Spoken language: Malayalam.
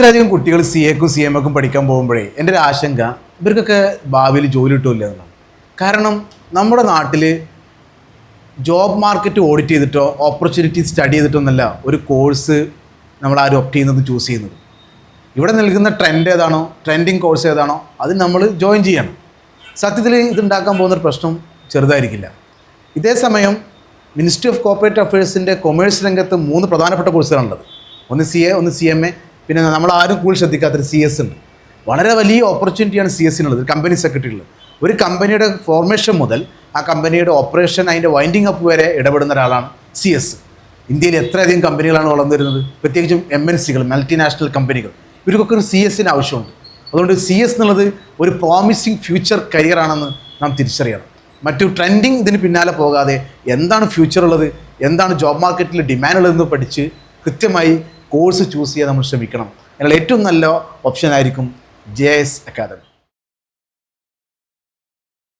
ഇത്രയധികം കുട്ടികൾ സി എക്കും സി എം എക്കും പഠിക്കാൻ പോകുമ്പോഴേ എന്റെ ഒരു ആശങ്ക ഇവർക്കൊക്കെ ഭാവിയിൽ ജോലി കിട്ടില്ല എന്നാണ്. കാരണം നമ്മുടെ നാട്ടിൽ ജോബ് മാർക്കറ്റ് ഓഡിറ്റ് ചെയ്തിട്ടോ ഓപ്പർച്യൂണിറ്റി സ്റ്റഡി ചെയ്തിട്ടൊന്നല്ല ഒരു കോഴ്സ് നമ്മൾ ആരും ഒപ്റ്റ് ചെയ്യുന്നത് ചൂസ് ചെയ്യുന്നത്. ഇവിടെ നൽകുന്ന ട്രെൻഡ് ഏതാണോ ട്രെൻഡിങ് കോഴ്സ് ഏതാണോ അത് നമ്മൾ ജോയിൻ ചെയ്യണം. സത്യത്തിൽ ഇതുണ്ടാക്കാൻ പോകുന്നൊരു പ്രശ്നം ചെറുതായിരിക്കില്ല. ഇതേ സമയം മിനിസ്ട്രി ഓഫ് കോർപ്പറേറ്റ് അഫയേഴ്സിന്റെ കൊമേഴ്സ് രംഗത്ത് മൂന്ന് പ്രധാനപ്പെട്ട കോഴ്സുകളുള്ളത് ഒന്ന് സി എ ഒന്ന് സി എം എ പിന്നെ നമ്മൾ ആരും കൂടുതൽ ശ്രദ്ധിക്കാത്തൊരു സി എസ് ഉണ്ട്. വളരെ വലിയ ഓപ്പർച്യൂണിറ്റിയാണ് സി എസിനുള്ളത് കമ്പനി സെക്രട്ടറിയിൽ ഒരു കമ്പനിയുടെ ഫോർമേഷൻ മുതൽ ആ കമ്പനിയുടെ ഓപ്പറേഷൻ അതിന്റെ വൈൻഡിങ് അപ്പ് വരെ ഇടപെടുന്ന ഒരാളാണ് സി എസ് ഇന്ത്യയിൽ എത്രയധികം കമ്പനികളാണ് വളർന്നു വരുന്നത്? പ്രത്യേകിച്ചും എം എൻ സികൾ മൾട്ടിനാഷണൽ കമ്പനികൾ ഇവർക്കൊക്കെ ഒരു സി എസിന് ആവശ്യമുണ്ട്. അതുകൊണ്ട് സി എസ് എന്നുള്ളത് ഒരു പ്രോമിസിങ് ഫ്യൂച്ചർ കരിയറാണെന്ന് നാം തിരിച്ചറിയണം. മറ്റു ട്രെൻഡിങ് ഇതിന് പിന്നാലെ പോകാതെ എന്താണ് ഫ്യൂച്ചർ ഉള്ളത് എന്താണ് ജോബ് മാർക്കറ്റിൽ ഡിമാൻഡ് ഉള്ളതെന്ന് പഠിച്ച് കൃത്യമായി കോഴ്സ് ചൂസ് ചെയ്യാൻ നമ്മൾ ശ്രമിക്കണം. എന്നാൽ ഏറ്റവും നല്ല ഓപ്ഷൻ ആയിരിക്കും ജെ എസ് അക്കാദമി.